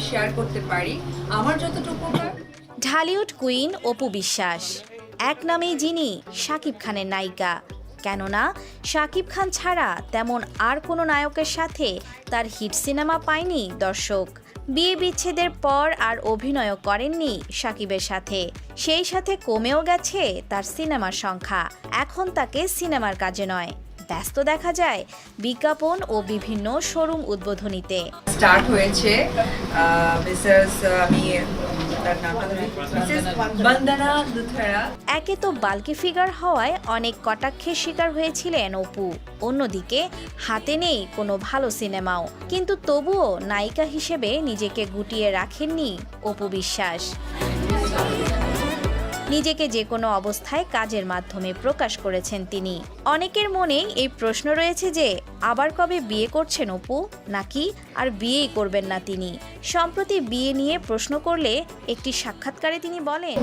Share করতে পারি। আমার যতটুকু ঢালিউড কুইন অপু বিশ্বাস। এক নামেই যিনি শাকিব খানের নায়িকা। কেননা, শাকিব খান ছাড়া তেমন আর কোনো নায়কের সাথে তার হিট সিনেমা পায়নি দর্শক। বিয়ে বিচ্ছেদের পর আর অভিনয়ও করেননি শাকিবের সাথে। সেই সাথে কমেও গেছে তার সিনেমার সংখ্যা। এখন তাকে সিনেমার কাজে নয়। ব্যস্ত দেখা যায় বিজ্ঞাপন ও বিভিন্ন শোরুম উদ্বোধনীতে। স্টার্ট হয়েছে আমি একে তো বাল্কি ফিগার হওয়ায় অনেক কটাক্ষের শিকার হয়েছিলেন অপু। অন্যদিকে হাতে নেই কোনো ভালো সিনেমাও। কিন্তু তবুও নায়িকা হিসেবে নিজেকে গুটিয়ে রাখেননি অপু বিশ্বাস। নিজেকে যে কোনো অবস্থায় কাজের মাধ্যমে প্রকাশ করেছেন তিনি। অনেকের মনে এই প্রশ্ন রয়েছে যে, আবার কবে বিয়ে করছেন অপু? নাকি আর বিয়েই করবেন না তিনি? সম্প্রতি বিয়ে নিয়ে প্রশ্ন করলে একটি সাক্ষাৎকারে তিনি বলেন